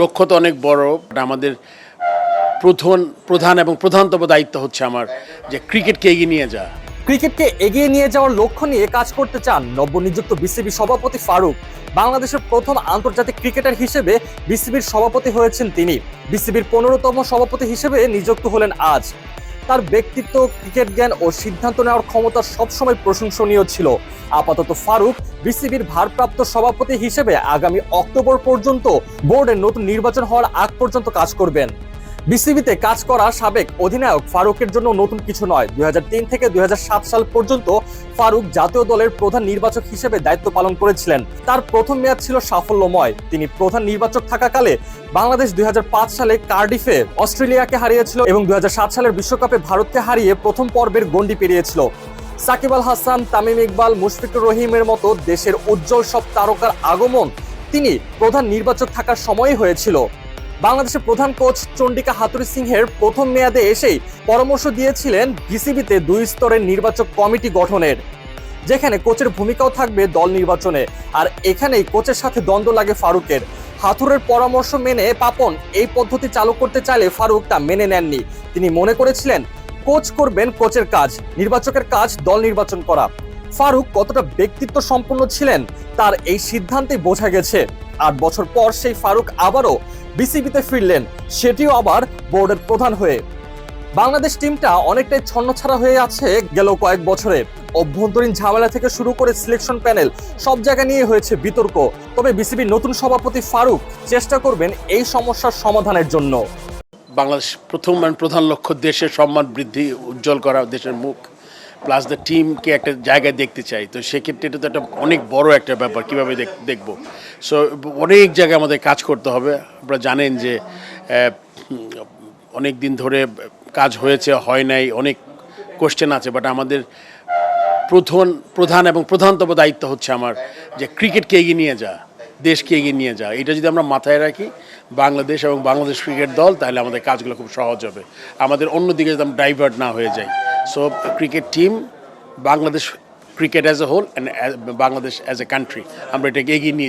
লক্ষ্য তো অনেক বড় আমাদের প্রথম, প্রধান এবং প্রধানতম দায়িত্ব হচ্ছে আমার যে ক্রিকেটকে এগিয়ে নিয়ে যাওয়া। ক্রিকেটকে এগিয়ে নিয়ে যাওয়ার লক্ষ্য নিয়ে কাজ করতে চান নবনিযুক্ত বিসিবি সভাপতি ফারুক। বাংলাদেশের প্রথম আন্তর্জাতিক ক্রিকেটার হিসেবে বিসিবির সভাপতি হয়েছেন তিনি। বিসিবির পনেরোতম সভাপতি হিসেবে নিযুক্ত হলেন আজ। তার ব্যক্তিত্ব, ক্রিকেট জ্ঞান ও সিদ্ধান্ত নেওয়ার ক্ষমতা সবসময় প্রশংসনীয় ছিল। আপাতত ফারুক বিসিবির ভারপ্রাপ্ত সভাপতি হিসেবে আগামী অক্টোবর পর্যন্ত বোর্ডের নতুন নির্বাচন হওয়ার আগ পর্যন্ত কাজ করবেন। বিসিবিতে কাজ করা সাবেক অধিনায়ক ফারুকের জন্য নতুন কিছু নয়। দুই থেকে দুই সাল পর্যন্ত ফারুক জাতীয় দলের প্রধান নির্বাচক হিসেবে দায়িত্ব পালন করেছিলেন। তার প্রথম মেয়াদ ছিল সাফল্যময়। তিনি প্রধান নির্বাচক থাকাকালে বাংলাদেশ দুই হাজার পাঁচ সালে কার্ডিফে অস্ট্রেলিয়াকে হারিয়েছিল এবং দুই হাজার সাত সালের বিশ্বকাপে ভারতকে হারিয়ে প্রথম পর্বের গণ্ডি পেরিয়েছিল। সাকিব আল হাসান, তামিম ইকবাল, মুশফিকুর রহিমের মতো দেশের উজ্জ্বল সব তারকার আগমন তিনি প্রধান নির্বাচক থাকার সময়ই হয়েছিল। বাংলাদেশের প্রধান কোচ চন্ডিকা হাতুরি সিংহের প্রথম মেয়াদে এসেই পরামর্শ দিয়েছিলেন বিসিবিতে দুই স্তরের নির্বাচক কমিটি গঠনের, যেখানে কোচের ভূমিকাও থাকবে দল নির্বাচনে। আর এখানেই কোচের সাথে দ্বন্দ্ব লাগে ফারুকের। হাথুরের পরামর্শ মেনে পাপন এই পদ্ধতি চালু করতে চাইলে ফারুক তা মেনে নেননি। তিনি মনে করেছিলেন, কোচ করবেন কোচের কাজ, নির্বাচকের কাজ, দল নির্বাচন করা। ফারুক কতটা ব্যক্তিত্ব সম্পন্ন ছিলেন, তার এই সিদ্ধান্তে বোঝা গেছে। আট বছর পর সেই ফারুক আবারও বিসিবিতে ফিরলেন, সেটিও আবার বোর্ডের প্রধান হয়ে। বাংলাদেশ টিমটা অনেকটাই ছন্নছাড়া হয়ে আছে গেল কয়েক বছরে। অভ্যন্তরীণ ঝামেলা থেকে শুরু করে সিলেকশন প্যানেল, সব জায়গা নিয়ে হয়েছে বিতর্ক। তবে বিসিবির নতুন সভাপতি ফারুক চেষ্টা করবেন এই সমস্যার সমাধানের জন্য। বাংলাদেশ প্রথম প্রধান লক্ষ্য দেশের সম্মান বৃদ্ধি, উজ্জ্বল করা দেশের মুখ। প্লাস দ্য টিমকে একটা জায়গায় দেখতে চাই। তো সেক্ষেত্রে এটা তো একটা অনেক বড় একটা ব্যাপার, কীভাবে দেখব? সো অনেক জায়গায় আমাদের কাজ করতে হবে। আপনারা জানেন যে অনেক দিন ধরে কাজ হয়েছে, হয় নাই, অনেক কোশ্চেন আছে বাট আমাদের প্রধান প্রধান এবং প্রধানতম দায়িত্ব হচ্ছে আমার যে ক্রিকেটকে এগিয়ে নিয়ে যা, দেশকে এগিয়ে নিয়ে যাওয়া এটা যদি আমরা মাথায় রাখি, বাংলাদেশ এবং বাংলাদেশ ক্রিকেট দল, তাহলে আমাদের কাজগুলো খুব সহজ হবে। আমাদের অন্যদিকে যদি আমরা ডাইভার্ট না হয়ে যাই so cricket team Bangladesh cricket as a whole and Bangladesh as a country আমরা এটাকে এগিয়ে নিয়ে